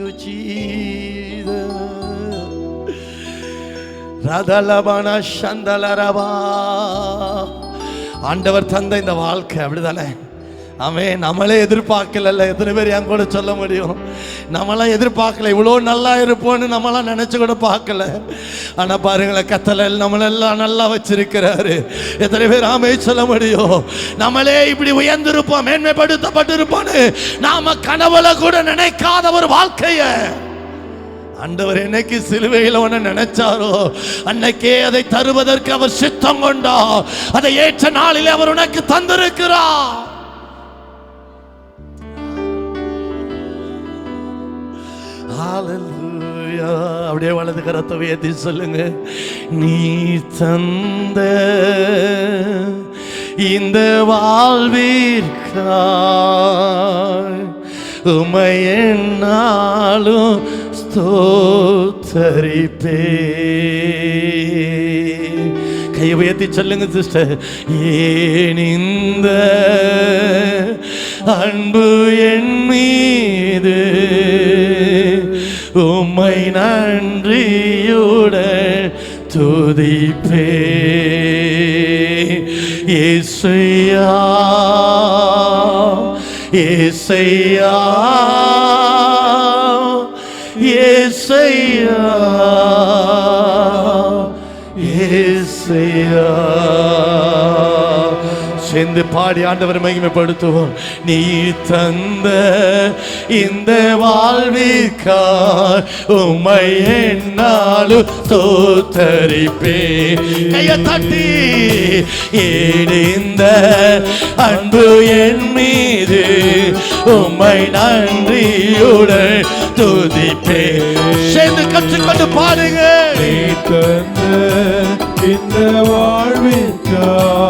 you, ரதலபன சந்தலரவா. ஆண்டவர் தந்த இந்த வாழ்க்கை அப்படிதானே? அவன் நம்மளே எதிர்பார்க்கல எத்தனை பேர் என் கூட சொல்ல முடியும்? நம்மளாம் எதிர்பார்க்கல. இவ்வளோ நல்லா இருப்போம்னு நம்மளாம் நினச்சி கூட பார்க்கல. ஆனால் பாருங்களேன் கத்தலை நம்மளெல்லாம் நல்லா வச்சிருக்கிறாரு. எத்தனை பேர் ஆமே சொல்ல முடியும்? நம்மளே இப்படி உயர்ந்திருப்போம் மேன்மைப்படுத்தப்பட்டிருப்போம்னு நாம கனவுல கூட நினைக்காத ஒரு வாழ்க்கையை. ஆண்டவர் என்னைக்கு சிலுவையில் ஒன்று நினைச்சாரோ அன்னைக்கே அதை தருவதற்கு அவர் சித்தம் கொண்டா. அதை ஏற்ற நாளில் அவர் உனக்கு தந்திருக்கிறார். அப்படியே வலது கரத்தை உயர்த்தி சொல்லுங்க. நீ தந்த இந்த வாழ்விற்காய் உமை என்னாலும் ஸ்தோத்தரிப்பே கை உயர்த்தி சொல்லுங்க சிஸ்டர் ஏனிந்த அன்பு என் மீது உம்மை நன்றியுடன் துதிப்பே. இசையா இசையா இசையா இசையா சேர்ந்து பாடி ஆண்டவர் மகிமைப்படுத்துவோம். நீ தந்த இந்த வாழ்விற்கா உமை என்னாலும் தோத்தரிப்பே கைய தட்டி ஏடிந்த அன்பு என் மீது உம்மை நன்றியுடன் துதிப்பே சேர்ந்து கற்றுக்கொண்டு பாடுங்க நீ தந்த இந்த வாழ்விற்காய்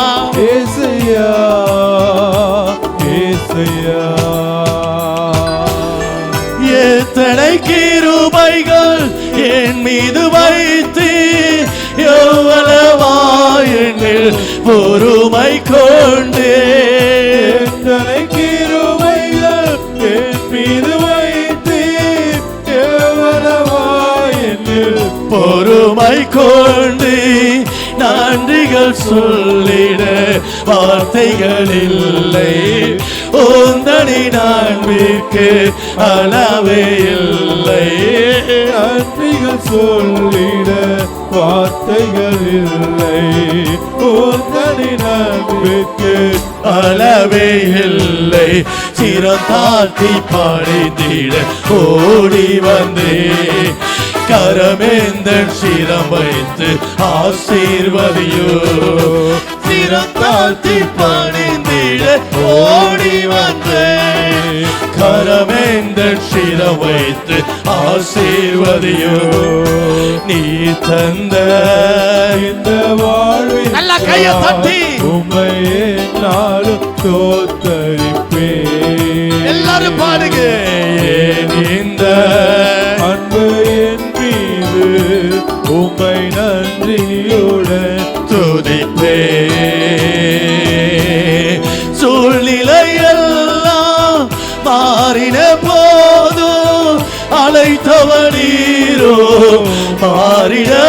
பொறுமை கொண்டே. எத்தனை கிருபைகள் என் மீது வைத்து பொறுமை கொண்டு நன்றிகள் சொல்லிட வார்த்தைகள் இல்லை. உந்தனி நன்பிற்கு அளவே இல்லை. நன்றிகள் சொல்லிட வார்த்தைகள் இல்லை. நம்பிக்கை அளவே இல்லை. சிரம் பாடிந்திட ஓடி வந்தே. கரமேந்தன் சிரம் வைத்து ஆசீர்வதியோ. சிரம் பாடிந்திட ஓடி வந்தே. கரமேந்தன் சிரம் வைத்து ஆசீர்வதியோ. நீ தந்த இந்த வாழ்வில் நல்லா கையை தட்டி. உம்மை நாளும் தோத்தரிப்பே. எல்லாரும் பாடுங்க. ஏன் இந்த அன்பு என் மீது உம்மை நன்றியுடன் துதிப்பே. மாறிடவில்லை.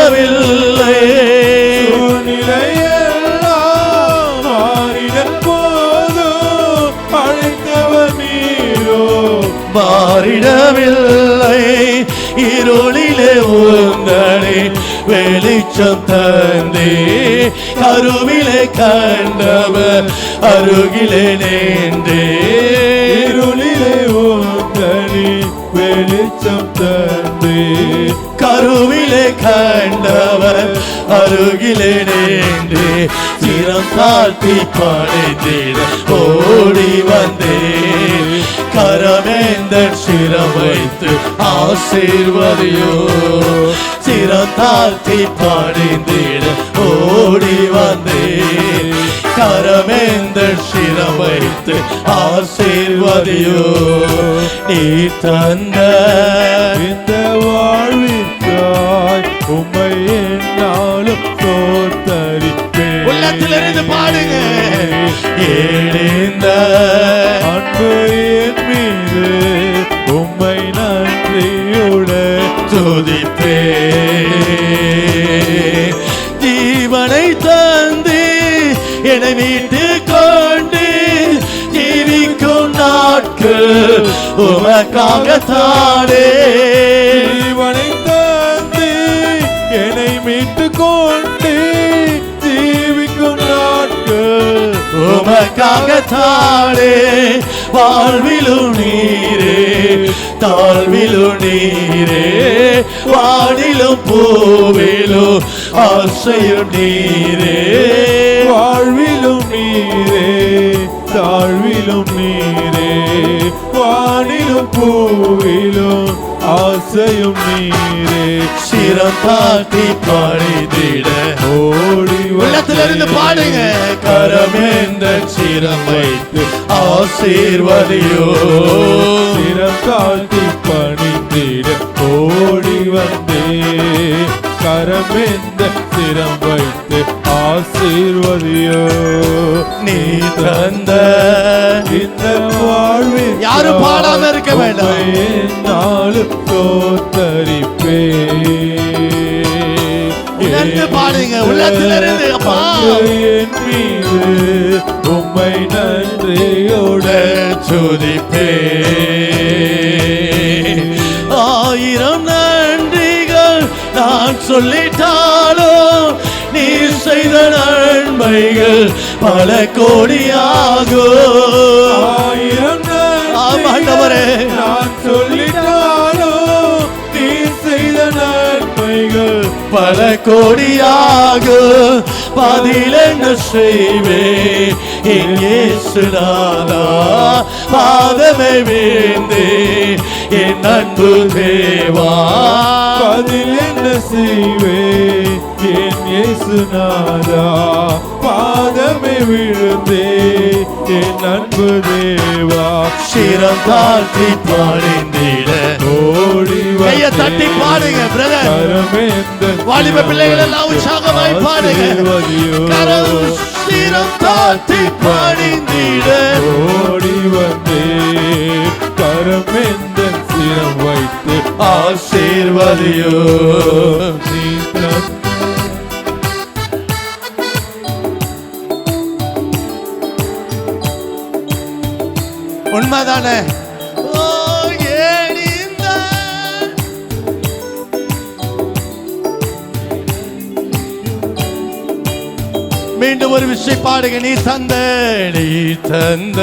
மாறிடவில்லை. இருளிலே உங்களை வெளிச்சம் தந்தே. கருவிலே கண்டவர் அருகிலே நேன்றே. இருளிலே உந்தனி வெளிச்சம் தந்தே. கருவிலே கண்டவர் அருகிலே நேன்றே சிரம் தாழ்த்தி படைத்திட ஓடி வந்தேன் கரவேந்தன் சிரம் வைத்து ஆசீர்வதியோ. சிரம் தாழ்த்தி பாடிந்திட ஓடி வந்தேன் சிரம் வைத்து ஆசீர்வதியோ நீ தந்த இந்த வாழ்விற்காய் உம்மை என்னாலும் தோத்தரிப்பேன் உள்ளத்திலிருந்து பாடுங்க ஏழிந்த அன்பு என் மீது உம்மை நன்றியோடு துதிப்பே நாட்கள் உமக்காக தானே ஜீவனை தந்து என்னை மீட்டு கொண்டு ஜீவிக்கும் நாட்கள் உமக்காக தானே வாழ்விலும் நீரே தாழ்விலும் நீரே வானிலும் பூவிலும் ஆசையும் நீரே. வாழ்விலும் நீரே. தாழ்விலும் நீரே வானிலும் பூவிலும் ஆசையும் நீரே. சிரம் தாட்டி பாடிதிட ஓடி உள்ளத்திலிருந்து பாடுங்க. கரமேந்த சிரம் வைத்து ஆசீர்வதியோ. சிரம் தாழ்த்தி பணிந்திட ஓடி வந்தே. கரமெந்த சிரம் வைத்து ஆசீர்வதியோ. நீ தந்த இந்த வாழ்வில் யாரும் பாடாம இருக்க வேண்டாம். நாளும் தோத்தரிப்பே உணர்ந்து பாடுங்க, உள்ளத்திலிருந்து, அப்பா. என் மீது உம்மை நன்றியோடு சுதிப்பே ஆயிரம் நன்றிகள் நான் சொல்லிட்டாலும் நீ செய்த நன்மைகள் பல கோடியாகும். ஆயிரம் ஆண்டவரே. நான் சொல்லிட்டாலும் நீ செய்த நன்மைகள் பல கோடியாக பதில் என்ன செய்வே? எங்கே சுனாதா பாதமே வேந்தே என் அன்பு தேவா. பதில் என்ன செய்வே? என் இயேசுநாதா பாதமே விழுந்தே என் அன்பு தேவா சிரம் தாழ்த்தி பாடிந்திட ஓடி கையை தட்டி பாடுங்க பிரதர் வாலிப பிள்ளைகள் எல்லாம் உற்சாகமாய் பாடுங்க. சிரம் தாழ்த்தி பாடிந்திட. ஓடி வந்தே. கரமேந்த சிரம் வைத்து ஆசீர்வதியோ. இந்த மீண்டும் ஒரு விஷயம் பாடுங்க நீ தந்த நீ தந்த.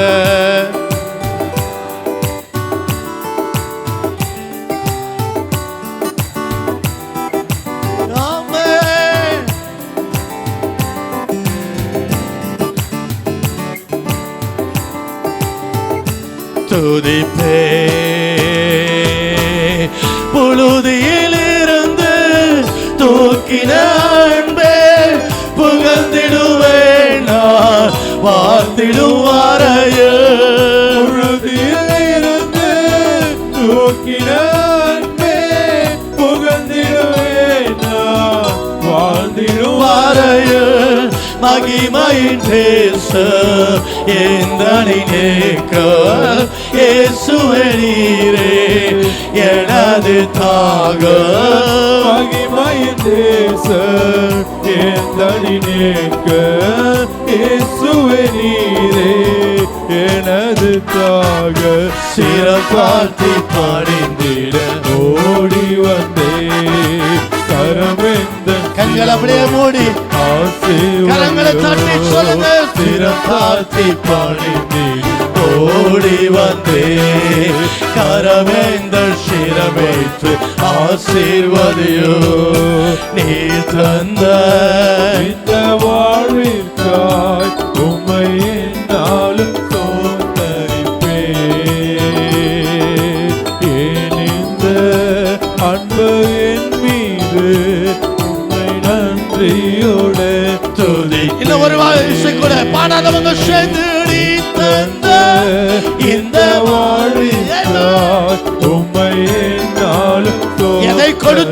துதிப்பே புழுதியிலிருந்து தூக்கின அன்பே புகழ்ந்திடுவேன் நான் வாழ்த்திடுவாரையில் மகிமையின் பேச எந்தனை நேக்க இயேசுவே எனது தாக. மகிமையின் தேச எந்தடி நேக்க இயேசுவே எனது தாக. சிறப்பாட்டி பாடிந்திட சிறப்பாத்தி பாடிந்திட ஓடி வந்தே. கரவேந்த சிரமேற்று ஆசீர்வதியோ. நீ தந்த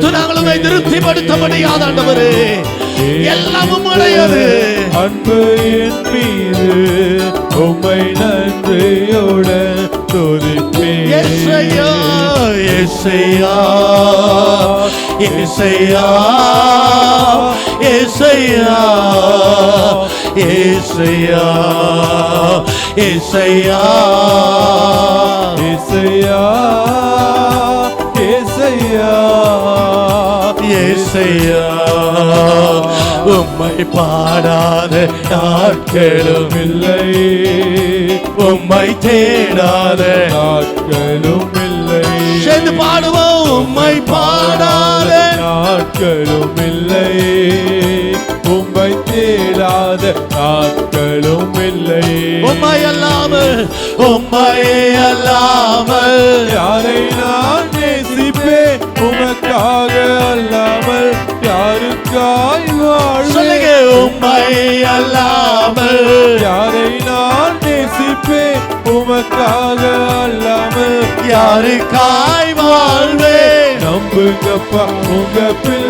கொடுத்து நாங்கள் உங்களை திருப்திப்படுத்த முடியாத ஆண்டவரே. எல்லாமும் உடையது அன்பு என் மீது உம்மை நன்றியோட துதிப்பேன் எஸ்ஐயா எஸ்ஐயா எஸ்ஐயா எஸ்ஐயா எஸ்ஐயா எஸ்ஐயா இசையா இசையா ஏசையா உம்மை பாடாத நாட்களும் இல்லை. உம்மை தேடாத நாட்களும் இல்லை. சேர்ந்து பாடுவோம். உம்மை பாடாத நாட்களும் இல்லை. உம்மை தேடாத நாட்களும் இல்லை. உம்மை அல்லாமல் உம்மை அல்லாமல். யாரை நான் அல்லாமல்? யாரை நான் நேசிப்பேன்? உமக்காக அல்லாமல். யாருக்காய் வாழ்வேன்? நம்புங்கப்பா உங்க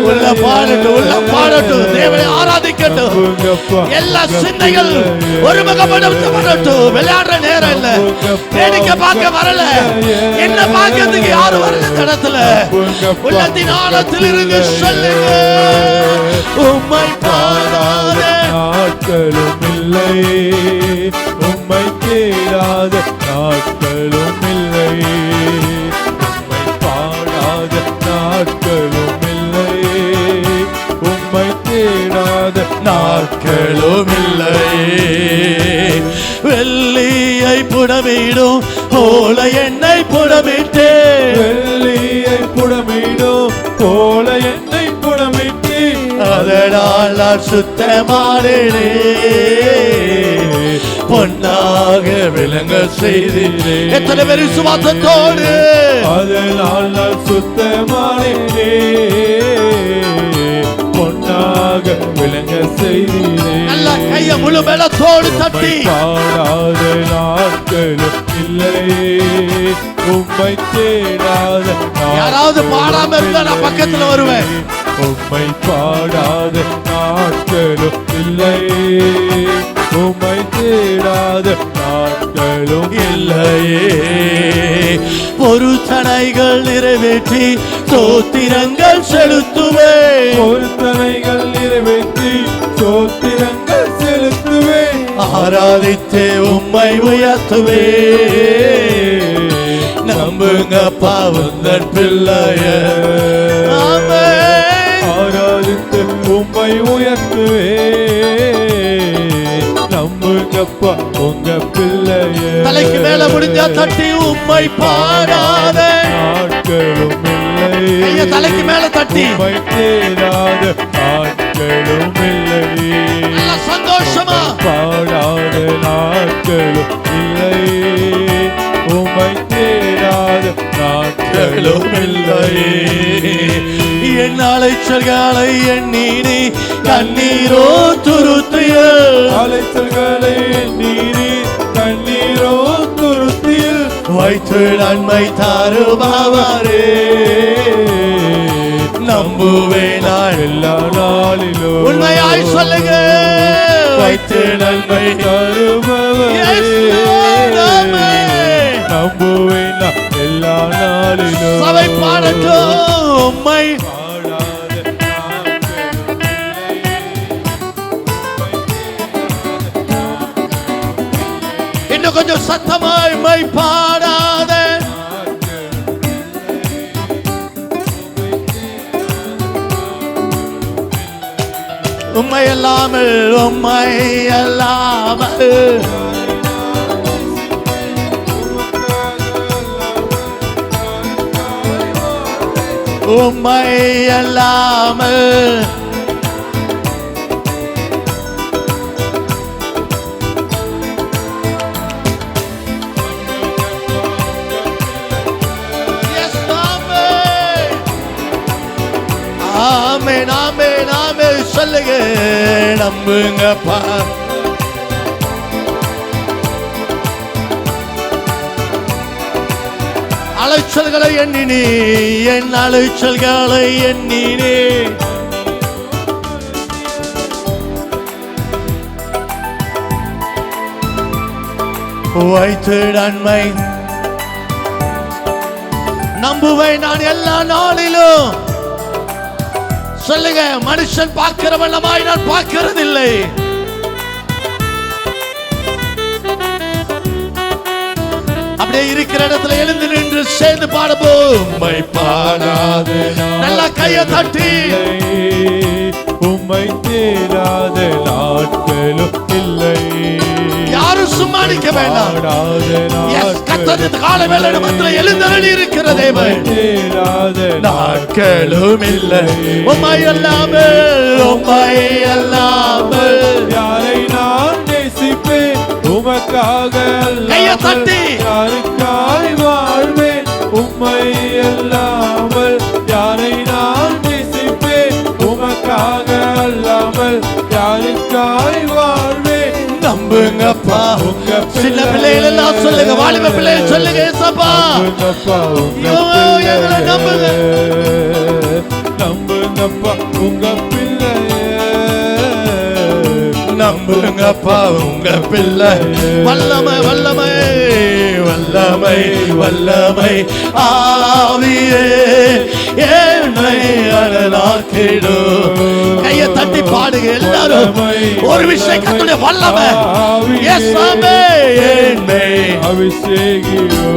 உள்ள பாடட்டும் உள்ள பாடட்டும். தேவனை ஆராதிக்கட்டும். எல்லா சிந்தைகள் பிள்ளையே. ஒரு முகப்படட்டும் விளையாடுற நேரம் இல்ல. வேடிக்கை பார்க்க வரல. என்ன பார்க்கறதுக்கு யாரும் வரல இந்த இடத்துல உள்ளத்தின் ஆழத்தில் இருந்து சொல்லுங்க. உம்மை பாடாத நாட்களும் இல்லை. உம்மை தேடாத நாட்களும் இல்லை. நாட்களும் இல்லை வெள்ளியை புடமிடும் ஓல எண்ணெய் புடமிட்டேன் வெள்ளியை புடமிடும் போல என்னை புடமிட்டு. அதனால் நான் சுத்தமானே பொன்னாக விளங்க செய்தீரே எத்தனை பேர் சுவாசத்தோடு அதனால் நான் சுத்தமானே பொன்னாக விளங்க செய்தீரே. நல்ல கைய முழு மேலத்தோடு தட்டி. பாடாத நாட்களும் இல்லை உம்மை தேடாத யாராவது பாடாம இருந்தா நான் பக்கத்துல வருவேன். உம்மை பாடாத நாட்களும் இல்லை உம்மை தேடாத நாட்களும் இல்லையே. ஒரு தடைகள் நிறைவேற்றி சோத்திரங்கள் செலுத்துவேன் பொருத்தனைகள் நிறைவேற்றி சோத்திரங்கள் செலுத்துவேன் ஆராதித்து உம்மை உயர்த்துவே. நம்புங்க பாவங்கள் பிள்ளைய. ஆராதித்து உம்மை உயர்த்துவே. நம்புங்கப்பா உங்க பிள்ளைய. தலைக்கு மேல முடிஞ்சா தட்டி உம்மை பாடாத நாட்களும் இல்லை. தலைக்கு மேல தட்டி. உம்மை தேடாத நாட்களும் இல்லை. சந்தோஷமா. பாடாத நாட்களும் இல்லை. உம்மை தேடாத நாட்களும் இல்லையே என் அலைச்சல்களை எண்ணி கண்ணீரோ துருத்தியல் அலைச்சல்களை நீரி கண்ணீரோ துருத்தியில் வைத்து நன்மை தருபவரே. நம்புவேன் நான். எல்லா நாளிலும். உண்மையாய் சொல்லுங்க. வைத்து நன்மை நான் எல்லா நாளிலும் சபை பாடட்டும். உம்மை. இன்னும் கொஞ்சம் சத்தமாய் மை பாடாத. உம்மை அல்லாமல் உம்மை அல்லாமல். உம்மை அல்லாமல் ஆமே நாமே நாமே சொல்லுங்க நம்புங்கப்பா. அலைச்சல்களை எண்ணினே என் அலைச்சல்களை எண்ணினே. வைத்து நன்மை நம்புவேன் நான் எல்லா நாளிலும். சொல்லுங்க மனுஷன் பார்க்கிறவனமாய் நான் பார்க்கிறதில்லை. அப்படியே இருக்கிற இடத்துல எழுந்து நின்று சேர்ந்து பாடுவோம் உம்மை பாடாது நல்லா கையை தட்டி. உம்மை தேடாத நாட்களும் இல்லை. யாரும் சும்மா நிக்க வேண்டாம். கத்தரின் கால வேலை இடத்துல எழுந்தருளி இருக்கிற தேவன். தேடாத நாட்களும் இல்லை. உம்மை அல்லாமல் உம்மை அல்லாமல். யாரை நான் உமக்காக தட்டி. யாருக்காய் வாழ்வேன் உம்மை அல்லாமல் யாரை நான் நேசிப்பேன்? உமக்காக அல்லாமல் யாருக்காய் வாழ்வேன் நம்புங்கப்பா. உங்க சின்ன பிள்ளைகள். எல்லாம் சொல்லுங்க வாலிப பிள்ளைகள் சொல்லுங்க ஏசப்பா. நம்புங்கப்பா உங்க நம்புங்கப்பா உங்க பிள்ளை. வல்லமை வல்லமை வல்லமை வல்லமை. ஆவியே என்னை அழலாக்கிடும் கையை தட்டி பாடுங்க எல்லாரும். ஒரு விஷயம் கத்துடைய வல்லமை. என்னை அபிஷேகியோ.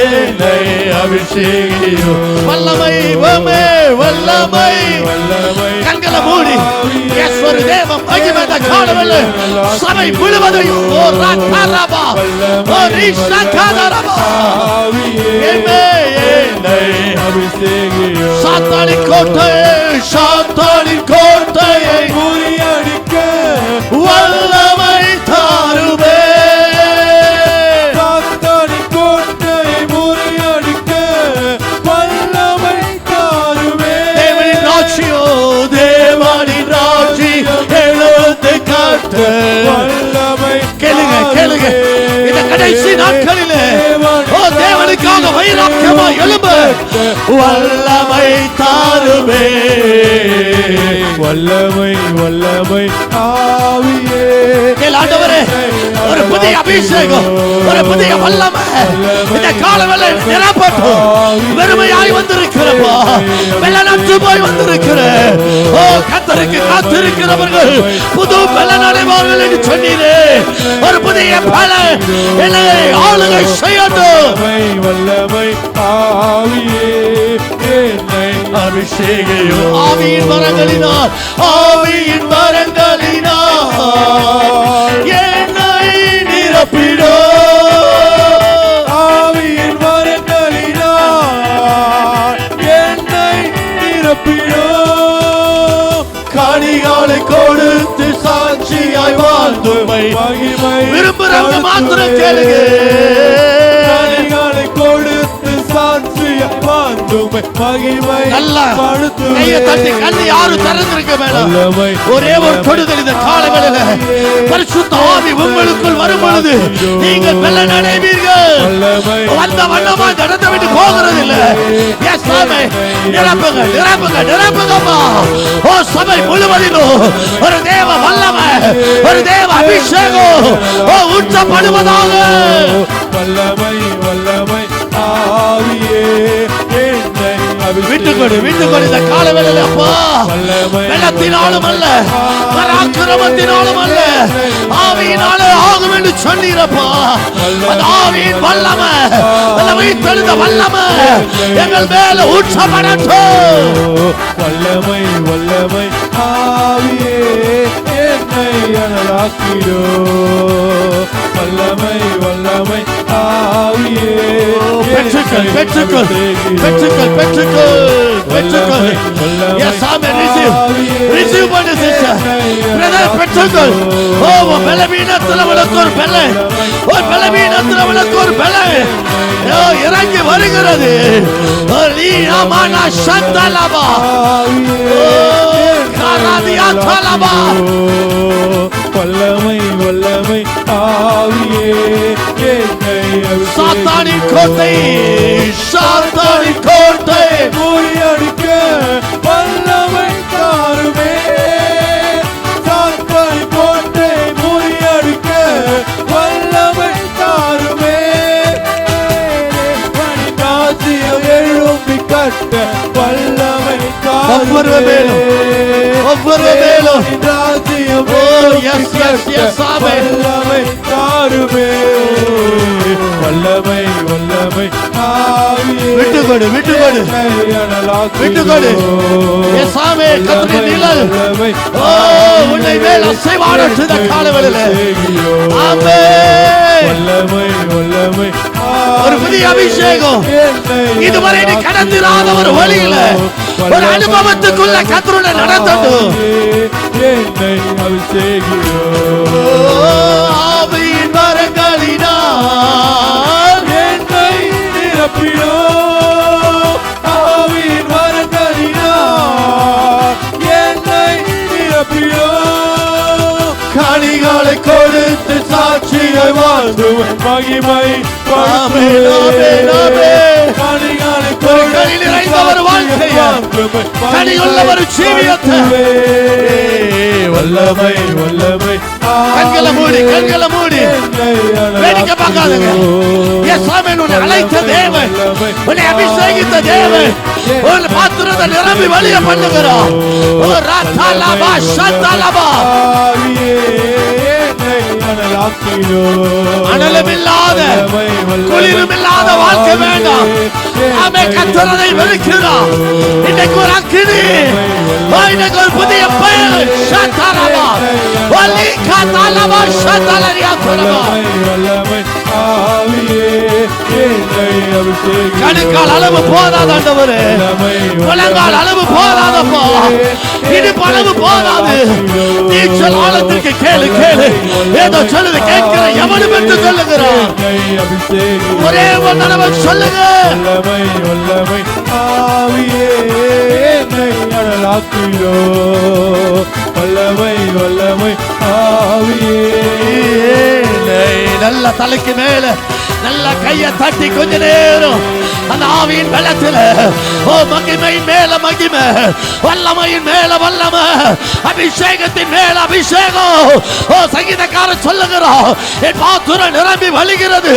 என்னை அபிஷேகியோ. வல்லமை வமே வல்லமை. வல்லமை. கண்களை மூடி எஸ் ஒரு தேவம் மகிமைந்த காணவில்லை சபை முழுவதையும் ஓ ராக்காரபா ஓ ரிஷாக்காரபா ஆவியே. என்னை அபிஷேகியோ. சாத்தானின் கோட்டையை சாத்தானின் கோட்டையை. முறியடிக்க கடைசி நாட்களிலே ஓ தேவனுக்காக வைராக்கியமா எழும்பு. வல்லமை தாருமே. வல்லமை வல்லமை ஆவியே. ஆண்டவரே ஒரு புதிய அபிஷேகம் ஒரு புதிய வல்லமை. இந்த காலவேளை நிரப்பட்டும். வெறுமையாய் வந்திருக்கிறப்பா. வெள்ளநற்று போய் வந்திருக்கிற. ஓ கத்தருக்கு காத்திருக்கிறவர்கள் புது பலன் அடைவார்கள் என்று சொன்னீரே. என்னை ஆளுகை செய்யட்டும் வல்லமை ஆவியே என்னை அபிஷேகையோ ஆவியின் வரங்களினால் ஆவியின் வரங்களினால் என்னை நிரப்பிடோ. ஆவியின் வரங்களினால் என்னை நிரப்பிடோ. கனிகளை கொடுத்து சாட்சியாய் வாழ்ந்துமை மகிமை விரும்புறவங்க மாத்திரம் கேளுங்க. வாழ்ந்துமை மகிமை நல்லா. படுத்துவே. கையை தட்டி கண்ணு யாரும் திறந்திருக்க வேண்டாம் ஒரே ஒரு தொடுதல் இந்த காலவேளையில பரிசுத்த ஆவி உங்களுக்குள் வரும் பொழுது நீங்கள் வெள்ளன் அடைவீர்கள் வந்த வண்ணமா நடந்து விட்டு போகிறது இல்ல எஸ் சாமி நிரப்புங்க நிரப்புங்க நிரப்புங்கம்மா ஓ சபை முழுவதிலும் ஒரு தேவ வல்லமை ஒரு தேவ அபிஷேகம். ஓ உச்சப்படுவதாக. வல்லமை வல்லமை ஆவியே. என்னை விட்டு கொடு விட்டு கொடு இந்த காலவேளையில அப்பா. வல்லமை. வெள்ளத்தினாலும் அல்ல பராக்கிரமத்தினாலும் அல்ல ஆவியினாலே ஆகும் என்று சொன்னீரப்பா. ஆவியின் வல்லமை வல்லமை தெளிந்த வல்லமை எங்கள் மேல உச்சப்படட்டும் வல்லமை வல்லமை. ஆவியே என்னை அனலாக்கிடோ வல்லமை வல்லமை. ஆவியே பெற்றுக்கள் பெற்றுக்கள் பெற்றுக்கள் பெற்றுக்கள் பெற்றுக்கள் எஸ் ஆமே ரிசீவ் ரிசீவ் பண்ணு சிஸ்டர் பிரதர் பெற்றுக்கள் ஓ உன் பலவீனத்துல உனக்கு ஒரு பெல்லை ஓ பலவீனத்துல உனக்கு ஒரு பெல்லை ஓ, இறங்கி வருகிறது ஓ, நீ அமானா சந்தலபா ஓ காராதியா தலபா வல்லமை வல்லமை ஆவியே சாத்தானின் கோட்டை சாத்தானின் கோட்டை. முறியடிக்க வல்லமை தாருமே. சாத்தானின் கோட்டை முறியடிக்க வல்லமை தாருமே. மணிநாசியம் எழும்பி கட்ட வல்லமை ஒவ்வொரு மேலும், ஒவ்வொரு yes, yes, ஆமென். வல்லமை தாருமே வல்லமை வல்லமை ஆவியே விட்டு கொடு, விட்டு கொடு. விட்டு கொடு. என் சாமி, கர்த்தரின் நிழல். ஓ, உன்னை மேல் செய்த காலவெளியிலே. ஆமென். வல்லமை வல்லமை ஒரு புதிய அபிஷேகம். இதுவரை நீ கடந்திராத ஒரு வழியில, ஒரு அனுபவத்துக்குள்ள கர்த்தருடன் நடத்தட்டும். என்னை அபிஷேகியோ ஆவியின் வரங்களினால் என்னை நிரப்பியோ ஆவியின் வரங்களினால் என்னை நிரப்பியோ கனிகளை கொடுத்து சாட்சியை வாழ்ந்து மகிமை ஒரு ஜீவியத்தை. வல்லமை வல்லமை. கண்களை மூடி கண்களை மூடி. வேடிக்கை பார்க்காதங்க. என் சாமி உன்னை அழைத்த தேவன். உன்னை அபிஷேகித்த தேவன். உன் பாத்திரத்தை நிரம்பி வழிய பண்ணுகிறோம் ஓ ராத்தாலாபா சத்தாலாபா அனலமில்லாத குளிருமில்லாத வாழ்க்கை வேண்டாம். ஆமே கத்தரதை வெறுக்கிறான் இன்னைக்கு ஒரு அக்கினி. இன்னைக்கு ஒரு புதிய பெயர். சத்தாலாபா வலி காத்தாலாபா சத்தாலரியா துறவா. கணுக்கால் அளவு போதாத ஆண்டவரே. முழங்கால் அளவு போதாதப்பா இடுப்பு அளவு போதாது. நீச்சல் ஆழத்திற்கு கேளு கேளு. ஏதோ சொல்லுது கேட்கிற எவனும் என்று சொல்லுகிறான். ஒரே ஒரு தடவை சொல்லுங்க. வல்லமை வல்லமை வல்லமை ஆவியே நல்ல தலைக்கு மேல. நல்ல கைய தட்டி கொஞ்ச நேரம். அந்த ஆவியின் வெள்ளத்துல ஓ மகிமையின் மேல மகிமை வல்லமையின் மேல வல்லமை அபிஷேகத்தின் மேல அபிஷேகம். ஓ சங்கீதக்காரன் சொல்லுகிறோம் என் பாத்துரம் நிரம்பி வழிகிறது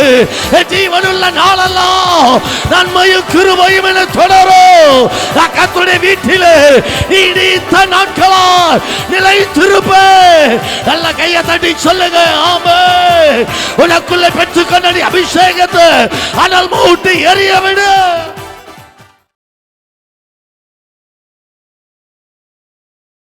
என் ஜீவனுள்ள நாளெல்லாம் நன்மையும் கிருபையும் என தொடரும். நான் கர்த்தருடைய வீட்டிலே நீடித்த நாட்களா நிலை திருப்ப நல்ல கையை தட்டி சொல்லுங்க ஆமே உனக்குள்ளே பெற்றுக்கொண்ட அபிஷேகம் அபிஷேகத்தை அனல் மூட்டி எரிய விடு.